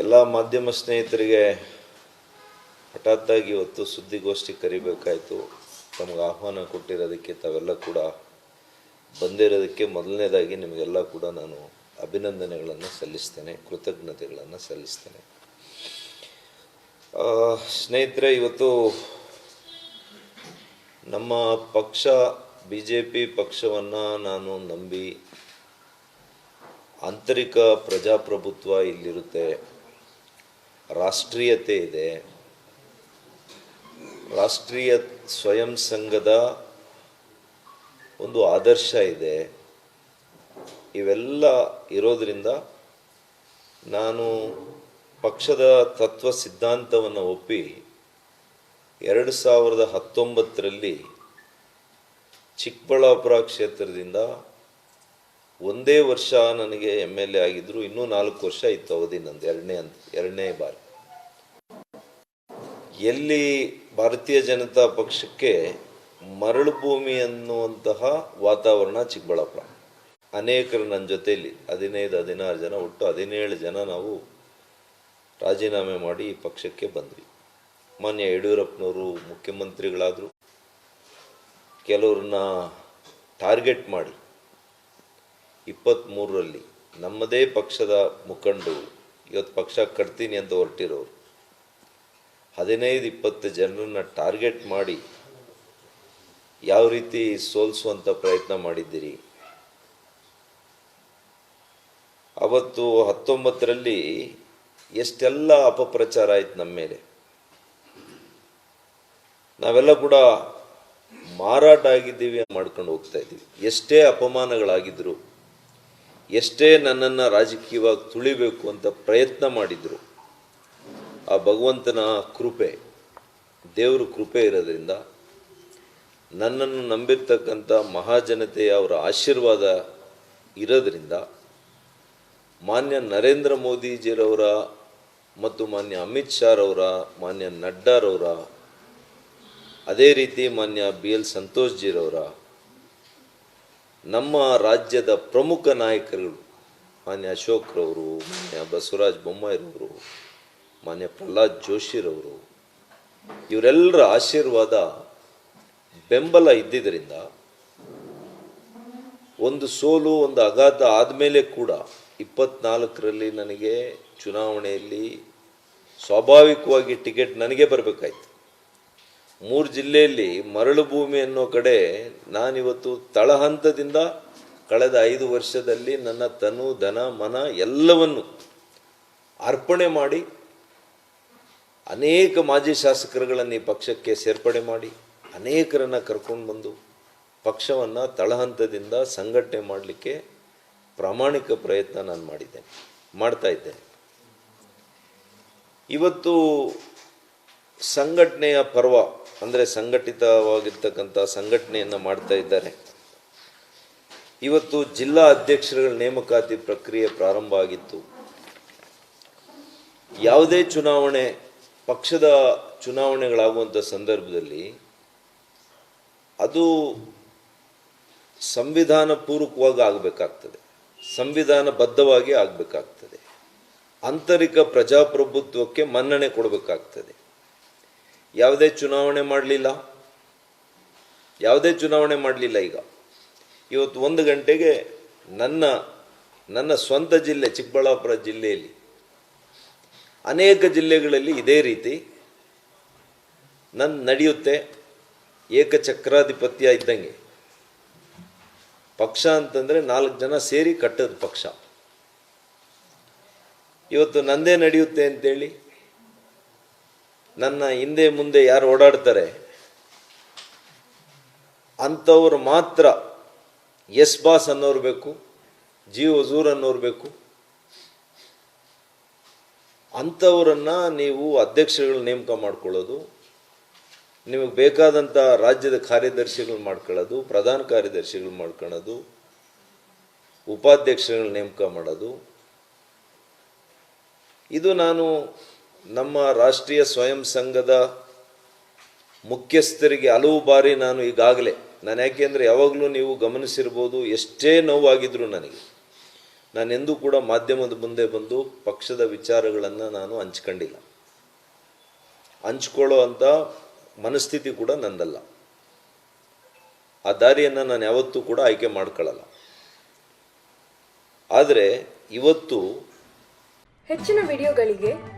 ಎಲ್ಲ ಮಾಧ್ಯಮ ಸ್ನೇಹಿತರಿಗೆ ಹಠಾತ್ತಾಗಿ ಇವತ್ತು ಸುದ್ದಿಗೋಷ್ಠಿ ಕರಿಬೇಕಾಯಿತು. ತಮಗೆ ಆಹ್ವಾನ ಕೊಟ್ಟಿರೋದಕ್ಕೆ ತಾವೆಲ್ಲ ಕೂಡ ಬಂದಿರೋದಕ್ಕೆ ಮೊದಲನೇದಾಗಿ ನಿಮಗೆಲ್ಲ ಕೂಡ ನಾನು ಅಭಿನಂದನೆಗಳನ್ನು ಸಲ್ಲಿಸ್ತೇನೆ, ಕೃತಜ್ಞತೆಗಳನ್ನು ಸಲ್ಲಿಸ್ತೇನೆ. ಸ್ನೇಹಿತರೆ, ಇವತ್ತು ನಮ್ಮ ಪಕ್ಷ ಬಿ ಜೆ ಪಿ ಪಕ್ಷವನ್ನು ನಾನು ನಂಬಿ ಆಂತರಿಕ ಪ್ರಜಾಪ್ರಭುತ್ವ ಇಲ್ಲಿರುತ್ತೆ. ರಾಷ್ಟ್ರೀಯತೆ ಇದೆ. ರಾಷ್ಟ್ರೀಯ ಸ್ವಯಂ ಸಂಘದ ಒಂದು ಆದರ್ಶ ಇದೆ. ಇವೆಲ್ಲ ಇರೋದರಿಂದ ನಾನು ಪಕ್ಷದ ತತ್ವ ಸಿದ್ಧಾಂತವನ್ನು ಒಪ್ಪಿ ಎರಡು ಸಾವಿರದ ಹತ್ತೊಂಬತ್ತರಲ್ಲಿ ಚಿಕ್ಕಬಳ್ಳಾಪುರ ಕ್ಷೇತ್ರದಿಂದ ಒಂದೇ ವರ್ಷ ನನಗೆ ಎಂ ಎಲ್ ಎ ಆಗಿದ್ರು, ಇನ್ನೂ ನಾಲ್ಕು ವರ್ಷ ಇತ್ತು ಅವಧಿ ನಂದು, ಎರಡನೇ ಅಂತ ಎರಡನೇ ಬಾರಿ. ಎಲ್ಲಿ ಭಾರತೀಯ ಜನತಾ ಪಕ್ಷಕ್ಕೆ ಮರಳು ಭೂಮಿ ಅನ್ನುವಂತಹ ವಾತಾವರಣ ಚಿಕ್ಕಬಳ್ಳಾಪುರ. ಅನೇಕರು ನನ್ನ ಜೊತೆಯಲ್ಲಿ, ಹದಿನೈದು, ಹದಿನಾರು ಜನ, ಒಟ್ಟು ಹದಿನೇಳು ಜನ ನಾವು ರಾಜೀನಾಮೆ ಮಾಡಿ ಈ ಪಕ್ಷಕ್ಕೆ ಬಂದ್ವಿ. ಮಾನ್ಯ ಯಡಿಯೂರಪ್ಪನವರು ಮುಖ್ಯಮಂತ್ರಿಗಳಾದರು, ಕೆಲವ್ರನ್ನ ಟಾರ್ಗೆಟ್ ಮಾಡಿ ಇಪ್ಪತ್ತ್ಮೂರರಲ್ಲಿ ನಮ್ಮದೇ ಪಕ್ಷದ ಮುಖಂಡರು ಇವತ್ತು ಪಕ್ಷ ಕಟ್ತೀನಿ ಅಂತ ಹೊರಟಿರೋರು. ಹದಿನೈದು ಇಪ್ಪತ್ತು ಜನರನ್ನ ಟಾರ್ಗೆಟ್ ಮಾಡಿ ಯಾವ ರೀತಿ ಸೋಲಿಸುವಂಥ ಪ್ರಯತ್ನ ಮಾಡಿದ್ದೀರಿ? ಅವತ್ತು ಹತ್ತೊಂಬತ್ತರಲ್ಲಿ ಎಷ್ಟೆಲ್ಲ ಅಪಪ್ರಚಾರ ಆಯ್ತು ನಮ್ಮ ಮೇಲೆ. ನಾವೆಲ್ಲ ಕೂಡ ಮಾರಾಟ ಆಗಿದ್ದೀವಿ ಮಾಡ್ಕೊಂಡು ಹೋಗ್ತಾ ಇದ್ದೀವಿ. ಎಷ್ಟೇ ಅಪಮಾನಗಳಾಗಿದ್ರು ಎಷ್ಟೇ ನನ್ನನ್ನು ರಾಜಕೀಯವಾಗಿ ತುಳಿಬೇಕು ಅಂತ ಪ್ರಯತ್ನ ಮಾಡಿದರು, ಆ ಭಗವಂತನ ಕೃಪೆ, ದೇವರು ಕೃಪೆ ಇರೋದ್ರಿಂದ ನನ್ನನ್ನು ನಂಬಿರ್ತಕ್ಕಂಥ ಮಹಾಜನತೆಯ ಅವರ ಆಶೀರ್ವಾದ ಇರೋದ್ರಿಂದ ಮಾನ್ಯ ನರೇಂದ್ರ ಮೋದಿಜಿರವರ ಮತ್ತು ಮಾನ್ಯ ಅಮಿತ್ ಶಾರವರ, ಮಾನ್ಯ ನಡ್ಡಾರವರ, ಅದೇ ರೀತಿ ಮಾನ್ಯ ಬಿ ಎಲ್ ಸಂತೋಷ್ಜಿರವರ ನಮ್ಮ ರಾಜ್ಯದ ಪ್ರಮುಖ ನಾಯಕರುಗಳು ಮಾನ್ಯ ಅಶೋಕ್ರವರು, ಮಾನ್ಯ ಬಸವರಾಜ ಬೊಮ್ಮಾಯಿರವರು, ಮಾನ್ಯ ಪ್ರಹ್ಲಾದ್ ಜೋಶಿರವರು, ಇವರೆಲ್ಲರ ಆಶೀರ್ವಾದ ಬೆಂಬಲ ಇದ್ದಿದ್ದರಿಂದ ಒಂದು ಸೋಲು, ಒಂದು ಅಗಾಧ ಆದಮೇಲೆ ಕೂಡ ಇಪ್ಪತ್ನಾಲ್ಕರಲ್ಲಿ ನನಗೆ ಚುನಾವಣೆಯಲ್ಲಿ ಸ್ವಾಭಾವಿಕವಾಗಿ ಟಿಕೆಟ್ ನನಗೆ ಬರಬೇಕಾಯ್ತು. ಮೂರು ಜಿಲ್ಲೆಯಲ್ಲಿ ಮರಳು ಭೂಮಿ ಅನ್ನೋ ಕಡೆ ನಾನಿವತ್ತು ತಳಹಂತದಿಂದ ಕಳೆದ ಐದು ವರ್ಷದಲ್ಲಿ ನನ್ನ ತನು ಧನ ಮನ ಎಲ್ಲವನ್ನು ಅರ್ಪಣೆ ಮಾಡಿ, ಅನೇಕ ಮಾಜಿ ಶಾಸಕರುಗಳನ್ನು ಈ ಪಕ್ಷಕ್ಕೆ ಸೇರ್ಪಡೆ ಮಾಡಿ, ಅನೇಕರನ್ನು ಕರ್ಕೊಂಡು ಬಂದು ಪಕ್ಷವನ್ನು ತಳಹಂತದಿಂದ ಸಂಘಟನೆ ಮಾಡಲಿಕ್ಕೆ ಪ್ರಾಮಾಣಿಕ ಪ್ರಯತ್ನ ನಾನು ಮಾಡಿದ್ದೇನೆ, ಮಾಡ್ತಾ ಇದ್ದೇನೆ. ಇವತ್ತು ಸಂಘಟನೆಯ ಪರ್ವ ಅಂದರೆ ಸಂಘಟಿತವಾಗಿರ್ತಕ್ಕಂಥ ಸಂಘಟನೆಯನ್ನು ಮಾಡ್ತಾ ಇದ್ದಾರೆ. ಇವತ್ತು ಜಿಲ್ಲಾ ಅಧ್ಯಕ್ಷರುಗಳ ನೇಮಕಾತಿ ಪ್ರಕ್ರಿಯೆ ಪ್ರಾರಂಭ ಆಗಿತ್ತು. ಯಾವುದೇ ಚುನಾವಣೆ, ಪಕ್ಷದ ಚುನಾವಣೆಗಳಾಗುವಂಥ ಸಂದರ್ಭದಲ್ಲಿ ಅದು ಸಂವಿಧಾನ ಪೂರ್ವಕವಾಗಿ ಆಗಬೇಕಾಗ್ತದೆ. ಸಂವಿಧಾನಬದ್ಧವಾಗಿ ಆಗಬೇಕಾಗ್ತದೆ. ಆಂತರಿಕ ಪ್ರಜಾಪ್ರಭುತ್ವಕ್ಕೆ ಮನ್ನಣೆ ಕೊಡಬೇಕಾಗ್ತದೆ. ಯಾವುದೇ ಚುನಾವಣೆ ಮಾಡಲಿಲ್ಲ. ಯಾವುದೇ ಚುನಾವಣೆ ಮಾಡಲಿಲ್ಲ ಈಗ. ಇವತ್ತು ಒಂದು ಗಂಟೆಗೆ ನನ್ನ ನನ್ನ ಸ್ವಂತ ಜಿಲ್ಲೆ ಚಿಕ್ಕಬಳ್ಳಾಪುರ ಜಿಲ್ಲೆಯಲ್ಲಿ ಅನೇಕ ಜಿಲ್ಲೆಗಳಲ್ಲಿ ಇದೇ ರೀತಿ ನನ್ನ ನಡೆಯುತ್ತೆ ಏಕಚಕ್ರಾಧಿಪತ್ಯ ಇದ್ದಂಗೆ. ಪಕ್ಷ ಅಂತಂದರೆ ನಾಲ್ಕು ಜನ ಸೇರಿ ಕಟ್ಟದ ಪಕ್ಷ. ಇವತ್ತು ನಂದೇ ನಡೆಯುತ್ತೆ ಅಂತೇಳಿ ನನ್ನ ಹಿಂದೆ ಮುಂದೆ ಯಾರು ಓಡಾಡ್ತಾರೆ? ಅಂಥವ್ರು ಮಾತ್ರ ಎಸ್ ಬಾಸ್ ಅನ್ನೋರು ಬೇಕು ಜಿ ಹಜೂರ್ ಅನ್ನೋರು ಬೇಕು. ಅಂಥವ್ರನ್ನ ನೀವು ಅಧ್ಯಕ್ಷಗಳು ನೇಮಕ ಮಾಡ್ಕೊಳ್ಳೋದು, ನಿಮಗೆ ಬೇಕಾದಂಥ ರಾಜ್ಯದ ಕಾರ್ಯದರ್ಶಿಗಳು ಮಾಡ್ಕೊಳ್ಳೋದು, ಪ್ರಧಾನ ಕಾರ್ಯದರ್ಶಿಗಳು ಮಾಡ್ಕೊಳ್ಳೋದು, ಉಪಾಧ್ಯಕ್ಷರುಗಳು ನೇಮಕ ಮಾಡೋದು. ಇದು ನಾನು ನಮ್ಮ ರಾಷ್ಟ್ರೀಯ ಸ್ವಯಂ ಸಂಘದ ಮುಖ್ಯಸ್ಥರಿಗೆ ಹಲವು ಬಾರಿ ನಾನು ಈಗಾಗಲೇ, ನಾನು ಯಾಕೆಂದರೆ ಯಾವಾಗಲೂ ನೀವು ಗಮನಿಸಿರ್ಬೋದು ಎಷ್ಟೇ ನೋವಾಗಿದ್ರು ನನಗೆ. ನಾನೆಂದೂ ಕೂಡ ಮಾಧ್ಯಮದ ಮುಂದೆ ಬಂದು ಪಕ್ಷದ ವಿಚಾರಗಳನ್ನು ನಾನು ಹಂಚ್ಕೊಂಡಿಲ್ಲ. ಹಂಚ್ಕೊಳ್ಳೋ ಅಂಥ ಮನಸ್ಥಿತಿ ಕೂಡ ನಂದಲ್ಲ. ಆ ದಾರಿಯನ್ನು ನಾನು ಯಾವತ್ತೂ ಕೂಡ ಆಯ್ಕೆ ಮಾಡ್ಕೊಳ್ಳಲ್ಲ. ಆದರೆ ಇವತ್ತು ಹೆಚ್ಚಿನ ವಿಡಿಯೋಗಳಿಗೆ